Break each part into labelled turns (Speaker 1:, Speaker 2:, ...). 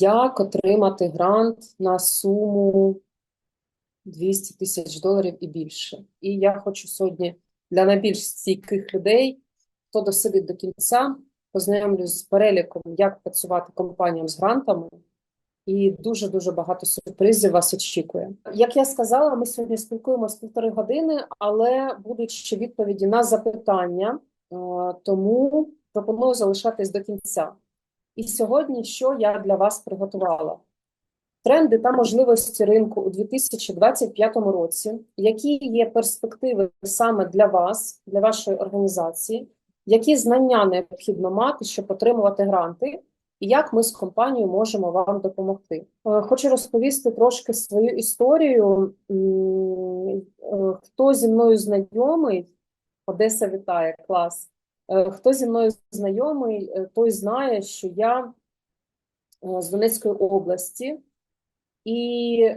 Speaker 1: як отримати грант на суму 200 тисяч доларів і більше. І я хочу сьогодні для найбільш стійких людей, хто досидить до кінця, познайомлюсь з переліком, як працювати компаніям з грантами. І дуже-дуже багато сюрпризів вас очікує. Як я сказала, ми сьогодні спілкуємося півтори години, але будуть ще відповіді на запитання, е, тому пропоную залишатись до кінця. І сьогодні що я для вас приготувала? Тренди та можливості ринку у 2025 році, які є перспективи саме для вас, для вашої організації, які знання необхідно мати, щоб отримувати гранти, і як ми з компанією можемо вам допомогти. Е, Хочу розповісти трошки свою історію. Е, Хто зі мною знайомий, Одеса вітає, клас. Е, Хто зі мною знайомий, е, той знає, що я е, з Донецької області, і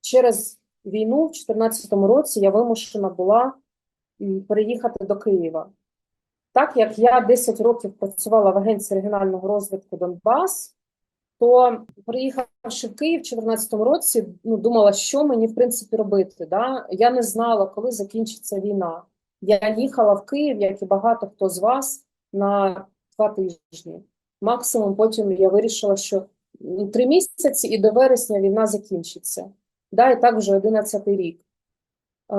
Speaker 1: через війну в 2014 році я вимушена була переїхати до Києва. Так як я 10 років працювала в Агенції регіонального розвитку Донбас, то приїхавши в Київ в 2014 році, ну, думала, що мені в принципі робити. Да? Я не знала, коли закінчиться війна. Я їхала в Київ, як і багато хто з вас, на два тижні. Максимум потім я вирішила, що три місяці і до вересня війна закінчиться. Да, і так вже 11 рік. Е,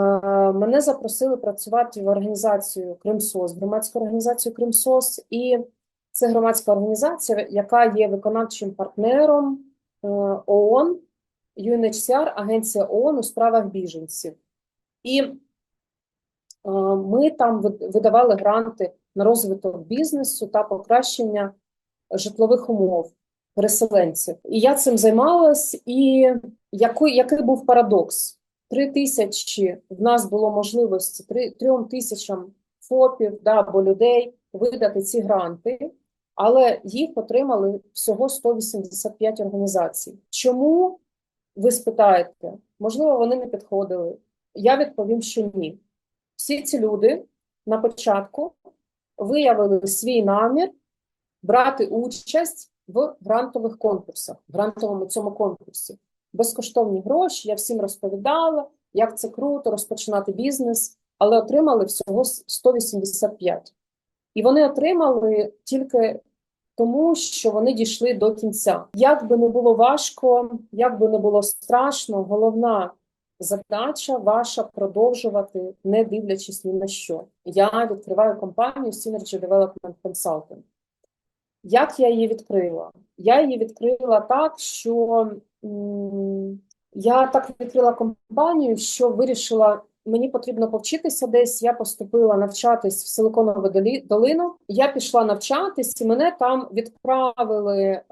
Speaker 1: Мене запросили працювати в організацію Кримсос, громадську організацію Кримсос, і це громадська організація, яка є виконавчим партнером е, ООН, UNHCR, Агенція ООН у справах біженців. І ми там видавали гранти на розвиток бізнесу та покращення житлових умов переселенців. І я цим займалась, і який, який був парадокс? Три тисячі в нас було можливості трьом тисячам ФОПів да, або людей видати ці гранти, але їх отримали всього 185 організацій. Чому ви спитаєте? Можливо, вони не підходили. Я відповім, що ні. Всі ці люди на початку виявили свій намір брати участь в грантових конкурсах, в грантовому цьому конкурсі. Безкоштовні гроші, я всім розповідала, як це круто розпочинати бізнес, але отримали всього 185. І вони отримали тільки тому, що вони дійшли до кінця. Як би не було важко, як би не було страшно, головна задача ваша продовжувати, не дивлячись ні на що. Я відкриваю компанію Synergy Development Consulting. Як я її відкрила? Я її відкрила так, що я так відкрила компанію, що вирішила, мені потрібно повчитися десь. Я поступила навчатись в Силиконову долину. Я пішла навчатись, і мене там відправили е,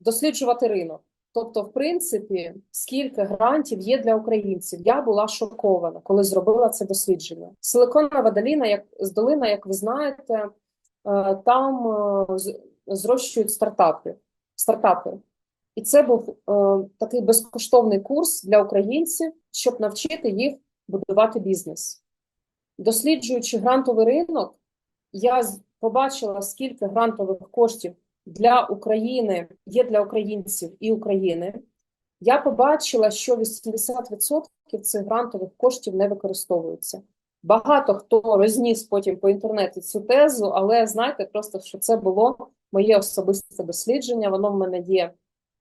Speaker 1: досліджувати ринок. Тобто, в принципі, скільки грантів є для українців. Я була шокована, коли зробила це дослідження. Силиконова долина, як з долина, як ви знаєте, е, там е, зрощують стартапи. стартапи. І це був е, такий безкоштовний курс для українців, щоб навчити їх будувати бізнес. Досліджуючи грантовий ринок, я побачила, скільки грантових коштів для України є для українців і України. Я побачила, що 80% цих грантових коштів не використовуються. Багато хто розніс потім по інтернеті цю тезу, але знаєте, просто що це було моє особисте дослідження. Воно в мене є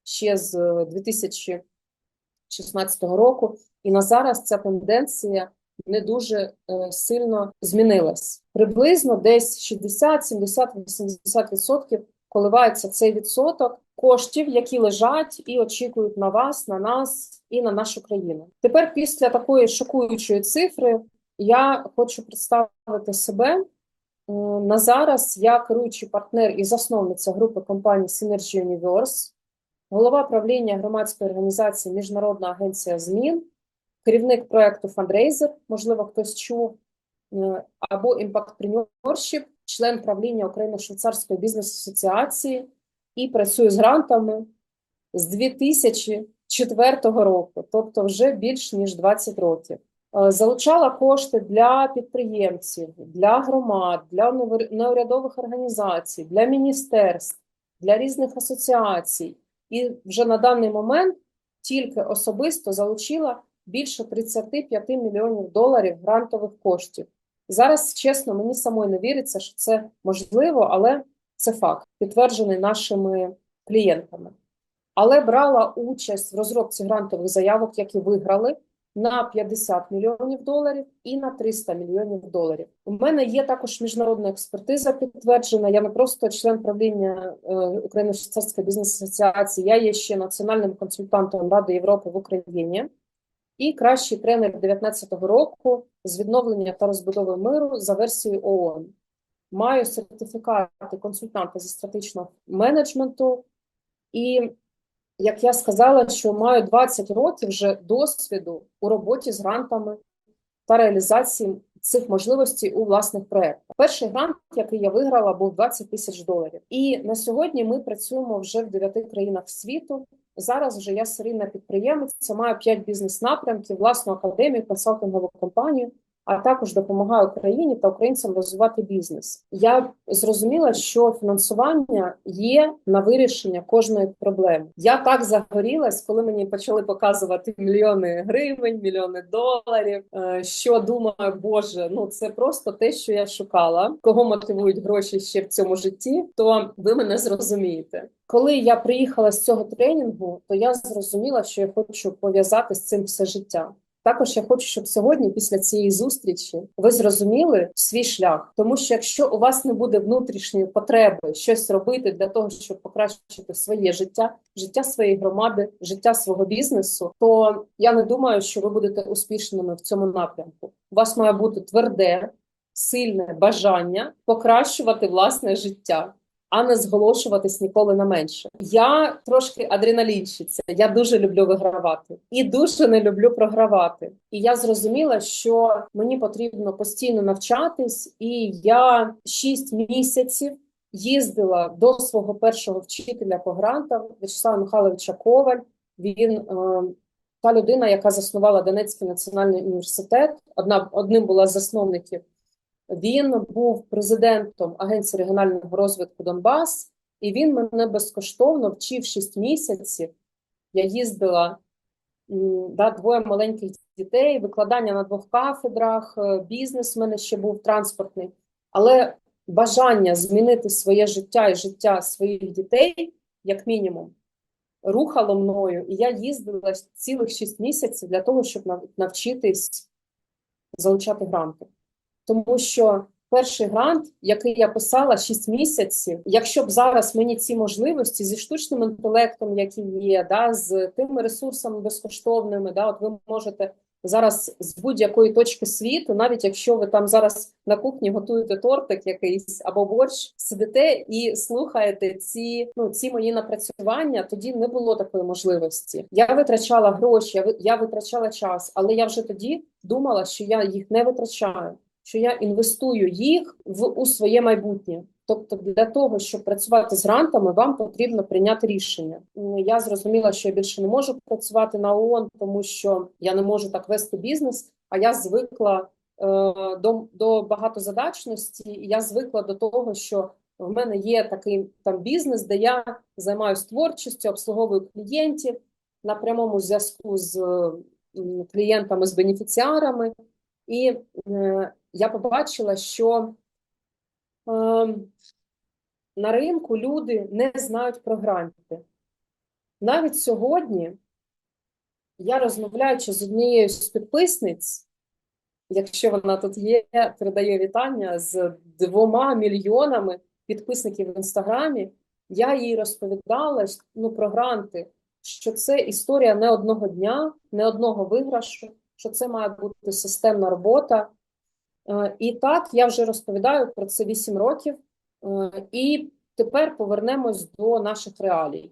Speaker 1: ще з е, 2016 року, і на зараз ця тенденція не дуже е, сильно змінилась. Приблизно десь 60, 70, 80% коливається цей відсоток коштів, які лежать і очікують на вас, на нас і на нашу країну. Тепер, після такої шокуючої цифри, я хочу представити себе. Е, На зараз я керуючий партнер і засновниця групи компаній Synergy Universe, голова правління громадської організації Міжнародна агенція змін, керівник проекту Fundraiser, можливо, хтось чув, е, або Impactpreneurship, член правління Україно-Швейцарської бізнес-асоціації і працюю з грантами з 2004 року, тобто вже більш ніж 20 років. Е, Залучала кошти для підприємців, для громад, для неурядових організацій, для міністерств, для різних асоціацій. і вже на даний момент тільки особисто залучила більше 35 мільйонів доларів грантових коштів. Зараз, чесно, мені самої не віриться, що це можливо, але це факт, підтверджений нашими клієнтами. Але брала участь в розробці грантових заявок, які виграли на 50 мільйонів доларів і на 300 мільйонів доларів. У мене є також міжнародна експертиза підтверджена. Я не просто член правління е, Україно швейцарської бізнес асоціації, я є ще національним консультантом Ради Європи в Україні і кращий тренер 2019 року з відновлення та розбудови миру за версією ООН. Маю сертифікати консультанта зі стратегічного менеджменту, і як я сказала, що маю 20 років вже досвіду у роботі з грантами та реалізації цих можливостей у власних проєктах. Перший грант, який я виграла, був 20 тисяч доларів. І на сьогодні ми працюємо вже в 9 країнах світу. Зараз вже я серійна підприємиця, маю 5 бізнес-напрямків, власну академію, консалтингову компанію, а також допомагаю Україні та українцям розвивати бізнес. Я зрозуміла, що фінансування є на вирішення кожної проблеми. Я так загорілась, коли мені почали показувати мільйони гривень, мільйони доларів. е, Що думаю, Боже, ну це просто те, що я шукала. Кого мотивують гроші ще в цьому житті, то ви мене зрозумієте. Коли я приїхала з цього тренінгу, то я зрозуміла, що я хочу пов'язати з цим все життя. Також я хочу, щоб сьогодні, після цієї зустрічі, ви зрозуміли свій шлях. Тому що якщо у вас не буде внутрішньої потреби щось робити для того, щоб покращити своє життя, життя своєї громади, життя свого бізнесу, то я не думаю, що ви будете успішними в цьому напрямку. У вас має бути тверде, сильне бажання покращувати власне життя а не зголошуватись ніколи на менше. Я трошки адреналінщиця, я дуже люблю вигравати і дуже не люблю програвати. І я зрозуміла, що мені потрібно постійно навчатись, і я 6 місяців. Їздила до свого першого вчителя по грантам В'ячеслава Михайловича Коваль. Він е, та людина, яка заснувала Донецький національний університет. Одна одним була з засновників він був президентом Агенції регіонального розвитку Донбас, і він мене безкоштовно вчив 6 місяців. Я їздила да, двоє маленьких дітей, викладання на двох кафедрах, е, бізнес в мене ще був транспортний, але бажання змінити своє життя і життя своїх дітей, як мінімум, рухало мною, і я їздила цілих 6 місяців для того, щоб навчитись залучати гранти. Тому що перший грант, який я писала 6 місяців, якщо б зараз мені ці можливості зі штучним інтелектом, які є, да, з тими ресурсами безкоштовними, да, от ви можете зараз з будь-якої точки світу, навіть якщо ви там зараз на кухні готуєте тортик якийсь або борщ, сидите і слухаєте ці ну ці мої напрацювання, тоді не було такої можливості. Я витрачала гроші, я витрачала час, але я вже тоді думала, що я їх не витрачаю що я інвестую їх в у своє майбутнє. Тобто, для того, щоб працювати з грантами, вам потрібно прийняти рішення. Я зрозуміла, що я більше не можу працювати на ООН, тому що я не можу так вести бізнес. А я звикла е, до до багатозадачності, і я звикла до того, що в мене є такий там бізнес, де я займаюся творчістю, обслуговую клієнтів на прямому зв'язку з клієнтами, з бенефіціарами. І е, я побачила, що е, на ринку люди не знають про гранти. Навіть сьогодні я розмовляючи з однією з підписниць, якщо вона тут є, передає вітання з двома мільйонами підписників в інстаграмі, я їй розповідала ну, про гранти, що це історія не одного дня, не одного виграшу, що це має бути системна робота. Е, і так я вже розповідаю про це 8 років, е, і тепер повернемось до наших реалій.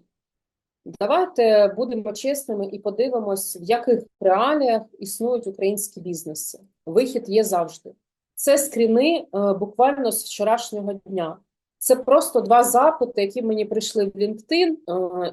Speaker 1: Давайте будемо чесними і подивимось, в яких реаліях існують українські бізнеси. Вихід є завжди. Це скріни е, буквально з вчорашнього дня. Це просто два запити, які мені прийшли в LinkedIn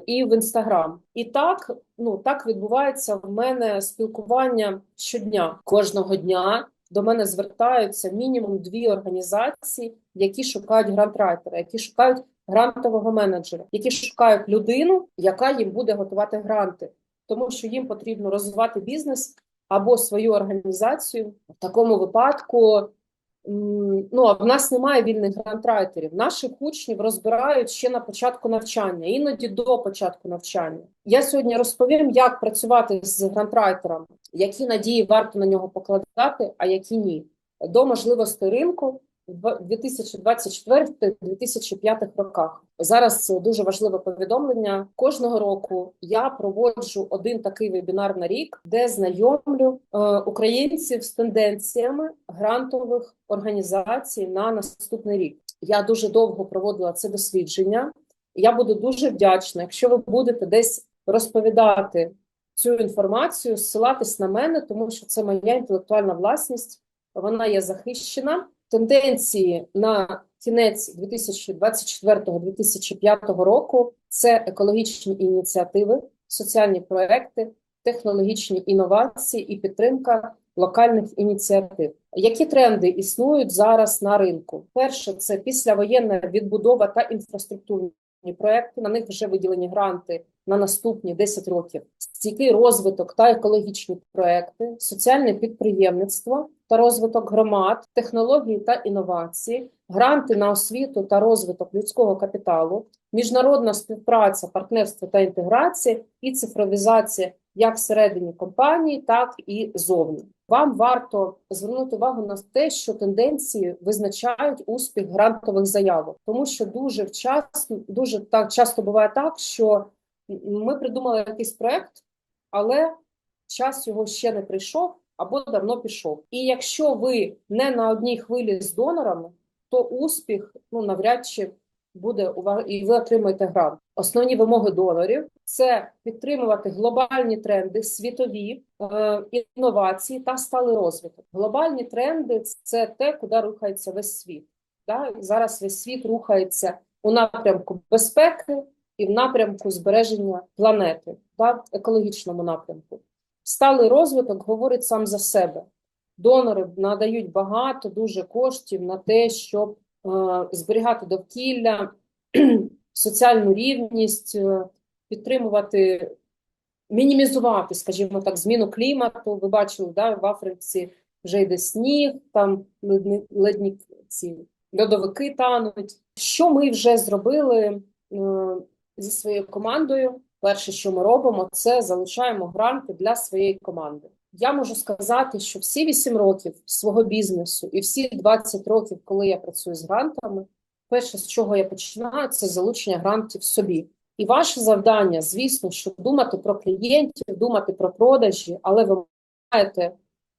Speaker 1: і в Instagram. І так, ну так відбувається в мене спілкування щодня. Кожного дня до мене звертаються мінімум дві організації, які шукають грантрайтера, які шукають грантового менеджера, які шукають людину, яка їм буде готувати гранти, тому що їм потрібно розвивати бізнес або свою організацію. В такому випадку ну, а в нас немає вільних грантрайтерів. Наших учнів розбирають ще на початку навчання, іноді до початку навчання. Я сьогодні розповім, як працювати з грантрайтером, які надії варто на нього покладати, а які ні. До можливостей ринку 2024-2005 роках. Зараз це дуже важливе повідомлення. Кожного року я проводжу один такий вебінар на рік, де знайомлю е, українців з тенденціями грантових організацій на наступний рік. Я дуже довго проводила це дослідження. Я буду дуже вдячна, якщо ви будете десь розповідати цю інформацію, ссилатись на мене, тому що це моя інтелектуальна власність, вона є захищена. Тенденції на кінець 2024-2005 року це екологічні ініціативи, соціальні проекти, технологічні інновації і підтримка локальних ініціатив. Які тренди існують зараз на ринку? Перше, це післявоєнна відбудова та інфраструктурні проекти. На них вже виділені гранти на наступні 10 років. Стійкий розвиток та екологічні проекти, соціальне підприємництво та розвиток громад, технології та інновації, гранти на освіту та розвиток людського капіталу, міжнародна співпраця, партнерство та інтеграція і цифровізація як всередині компанії, так і зовні. Вам варто звернути увагу на те, що тенденції визначають успіх грантових заявок, тому що дуже вчасно, дуже так часто буває так, що ми придумали якийсь проект, але час його ще не прийшов або давно пішов. І якщо ви не на одній хвилі з донорами, то успіх ну навряд чи буде і ви отримаєте грант. Основні вимоги донорів це підтримувати глобальні тренди, світові е, інновації та сталий розвиток. Глобальні тренди це те, куди рухається весь світ. Да? Зараз весь світ рухається у напрямку безпеки і в напрямку збереження планети, да? в екологічному напрямку. Сталий розвиток говорить сам за себе. Донори надають багато дуже коштів на те, щоб зберігати довкілля, соціальну рівність, е, підтримувати, мінімізувати, скажімо так, зміну клімату. Ви бачили, да, в Африці вже йде сніг, там ледні, ледні ці льодовики тануть. Що ми вже зробили е, зі своєю командою? Перше, що ми робимо, це залучаємо гранти для своєї команди. Я можу сказати, що всі 8 років свого бізнесу і всі 20 років, коли я працюю з грантами, перше, з чого я починаю, це залучення грантів собі. І ваше завдання, звісно, що думати про клієнтів, думати про продажі, але ви маєте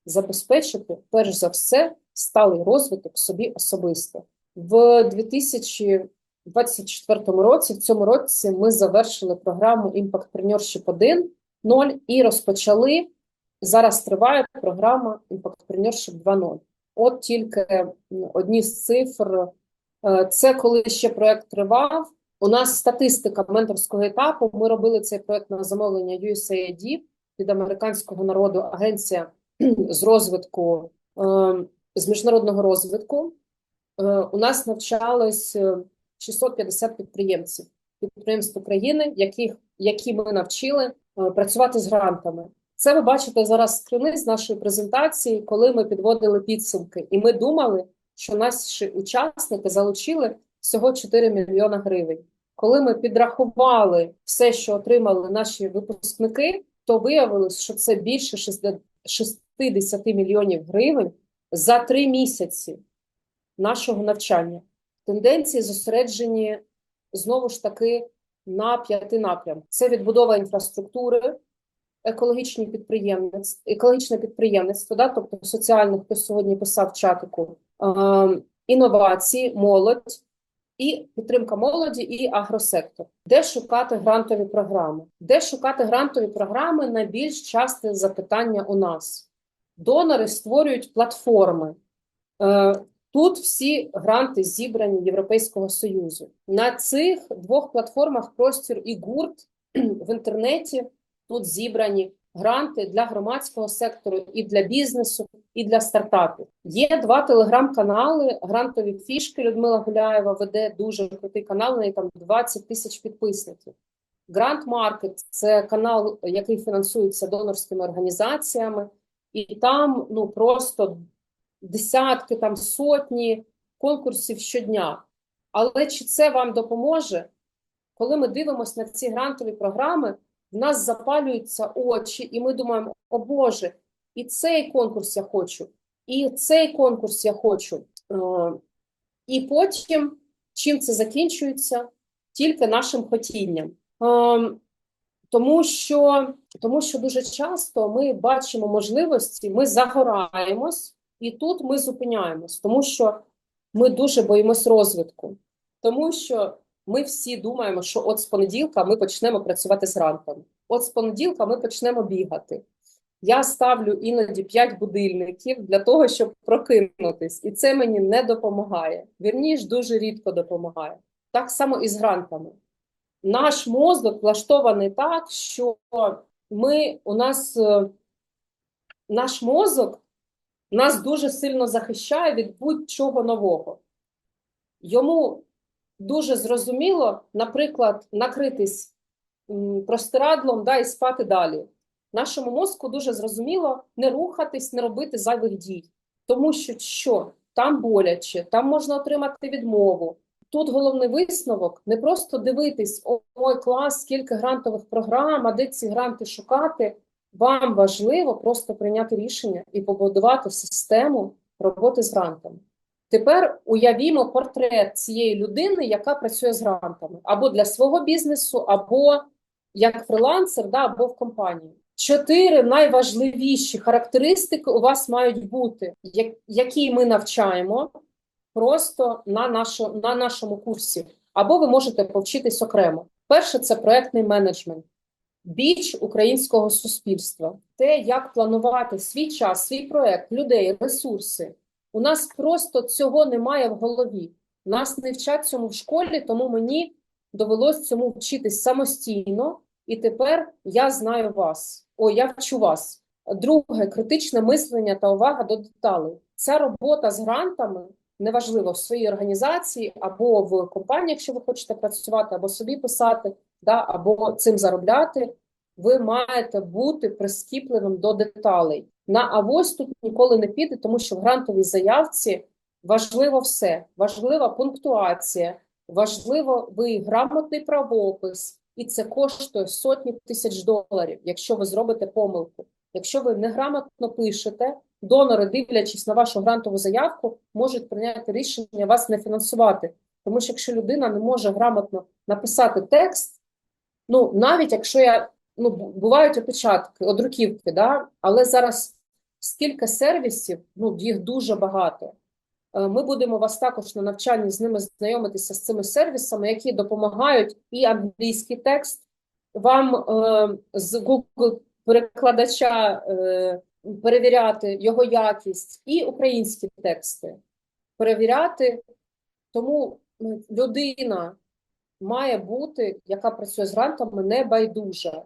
Speaker 1: забезпечити, перш за все, сталий розвиток собі особисто. В 2024 році, в цьому році, ми завершили програму Impact Preneurship 1.0 і розпочали. Зараз триває програма Impactpreneurship 2.0. От тільки одні з цифр. Е, це коли ще проект тривав. У нас статистика менторського етапу. Ми робили цей проект на замовлення USAID від американського народу, агенція з розвитку е, з міжнародного розвитку. Е, у нас навчалось 650 підприємців, підприємств України, яких які ми навчили працювати з грантами. Це ви бачите зараз скрини з нашої презентації, коли ми підводили підсумки, і ми думали, що наші учасники залучили всього 4 мільйона гривень. Коли ми підрахували все, що отримали наші випускники, то виявилось, що це більше 60 мільйонів гривень за три місяці нашого навчання. Тенденції зосереджені знову ж таки на п'яти напрямках: це відбудова інфраструктури екологічні підприємництво, екологічне підприємництво, да, тобто соціальне, хто сьогодні писав в чатику, інновації, молодь і підтримка молоді і агросектор. Де шукати грантові програми? Де шукати грантові програми найбільш часте запитання у нас? Донори створюють платформи. Е, Тут всі гранти зібрані Європейського Союзу. На цих двох платформах простір і гурт в інтернеті Тут зібрані гранти для громадського сектору і для бізнесу, і для стартапів. Є два телеграм-канали. Грантові фішки Людмила Гуляєва веде дуже крутий канал. Неї там 20 тисяч підписників. Грант Маркет це канал, який фінансується донорськими організаціями, і там ну просто десятки, там сотні конкурсів щодня. Але чи це вам допоможе? Коли ми дивимося на ці грантові програми, в нас запалюються очі, і ми думаємо: о Боже, і цей конкурс я хочу, і цей конкурс я хочу. Е, І потім, чим це закінчується? Тільки нашим хотінням. Е, Тому що, тому що дуже часто ми бачимо можливості, ми загораємось, і тут ми зупиняємось, тому що ми дуже боїмось розвитку, тому що ми всі думаємо, що от з понеділка ми почнемо працювати з грантами. От з понеділка ми почнемо бігати. Я ставлю іноді 5 будильників для того, щоб прокинутись, і це мені не допомагає. Вірніш, дуже рідко допомагає. Так само і з грантами. Наш мозок влаштований так, що ми у нас е, наш мозок нас дуже сильно захищає від будь-чого нового. Йому дуже зрозуміло, наприклад, накритись простирадлом да, і спати далі. Нашому мозку дуже зрозуміло не рухатись, не робити зайвих дій. Тому що що? Там боляче, там можна отримати відмову. Тут головний висновок не просто дивитись, ой, клас, скільки грантових програм, а де ці гранти шукати. Вам важливо просто прийняти рішення і побудувати систему роботи з грантами. Тепер уявімо портрет цієї людини, яка працює з грантами, або для свого бізнесу, або як фрилансер, да, або в компанії. Чотири найважливіші характеристики у вас мають бути, які ми навчаємо просто на, нашу, на нашому курсі, або ви можете повчитись окремо. Перше це проектний менеджмент, біч українського суспільства, те, як планувати свій час, свій проект, людей, ресурси. У нас просто цього немає в голові. Нас не вчать цьому в школі, тому мені довелось цьому вчитись самостійно, і тепер я знаю вас. О, я вчу вас. Друге, критичне мислення та увага до деталей. Ця робота з грантами неважливо в своїй організації або в компанії, якщо ви хочете працювати, або собі писати, да, або цим заробляти. Ви маєте бути прискіпливим до деталей. На авось тут ніколи не піде, тому що в грантовій заявці важливо все. Важлива пунктуація, важливо ви грамотний правопис, і це коштує сотні тисяч доларів, якщо ви зробите помилку. Якщо ви неграмотно пишете, донори, дивлячись на вашу грантову заявку, можуть прийняти рішення вас не фінансувати. Тому що якщо людина не може грамотно написати текст, ну навіть якщо я ну бувають опечатки, одруківки, да, але зараз скільки сервісів, ну їх дуже багато. Е, Ми будемо вас також на навчанні з ними знайомитися з цими сервісами, які допомагають і англійський текст вам е, з Google перекладача е, перевіряти його якість, і українські тексти перевіряти. Тому людина має бути, яка працює з грантами, не байдужа.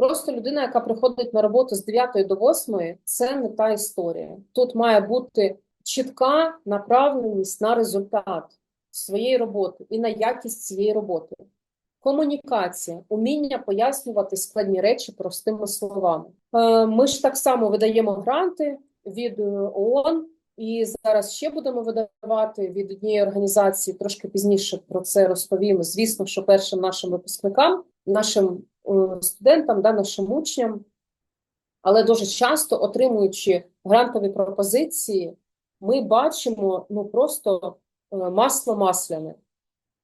Speaker 1: Просто людина, яка приходить на роботу з 9 до 8, це не та історія. Тут має бути чітка направленість на результат своєї роботи і на якість цієї роботи. Комунікація, уміння пояснювати складні речі простими словами. Е, Ми ж так само видаємо гранти від е, ООН, і зараз ще будемо видавати від однієї організації. Трошки пізніше про це розповім. Звісно, що першим нашим випускникам, нашим е, студентам, да, нашим учням. Але дуже часто, отримуючи грантові пропозиції, ми бачимо ну просто е, масло масляне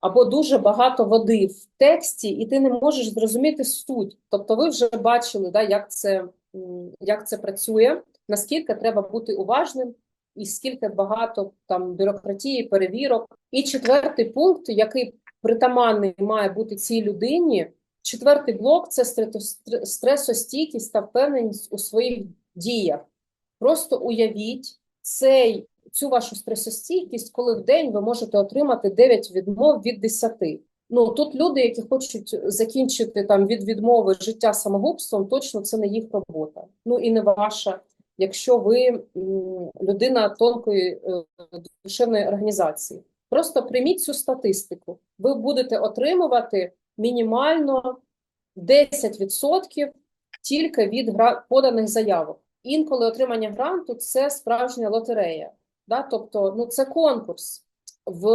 Speaker 1: або дуже багато води в тексті, і ти не можеш зрозуміти суть. Тобто, ви вже бачили, да, як це, як це працює, наскільки треба бути уважним, і скільки багато там бюрократії, перевірок. І четвертий пункт, який притаманний має бути цій людині. Четвертий блок це стресостійкість та впевненість у своїх діях. Просто уявіть цей, цю вашу стресостійкість, коли в день ви можете отримати 9 відмов від 10. Ну, тут люди, які хочуть закінчити там від відмови життя самогубством, точно це не їх робота. Ну і не ваша, якщо ви людина тонкої е, душевної організації. Просто прийміть цю статистику. Ви будете отримувати мінімально 10% тільки від поданих заявок. Інколи отримання гранту це справжня лотерея. Да? Тобто, ну це конкурс. В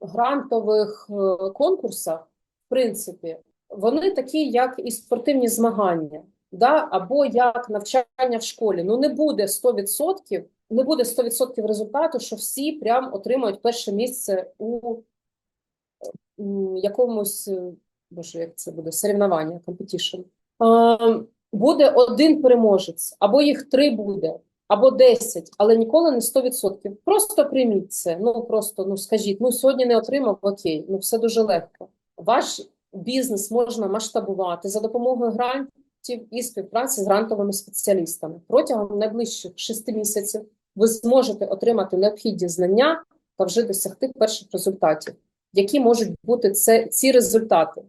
Speaker 1: грантових е, конкурсах, в принципі, вони такі, як і спортивні змагання, да? або як навчання в школі. Ну не буде 100%, не буде 100% результату, що всі прям отримають перше місце у якомусь, е, боже, як це буде, соревнування, competition. Е, Буде один переможець, або їх три буде, або 10, але ніколи не 100%. Просто прийміть це. Ну просто ну скажіть, ну сьогодні не отримав, окей, ну все дуже легко. Ваш бізнес можна масштабувати за допомогою грантів і співпраці з грантовими спеціалістами. Протягом найближчих 6 місяців ви зможете отримати необхідні знання та вже досягти перших результатів. Які можуть бути це ці результати?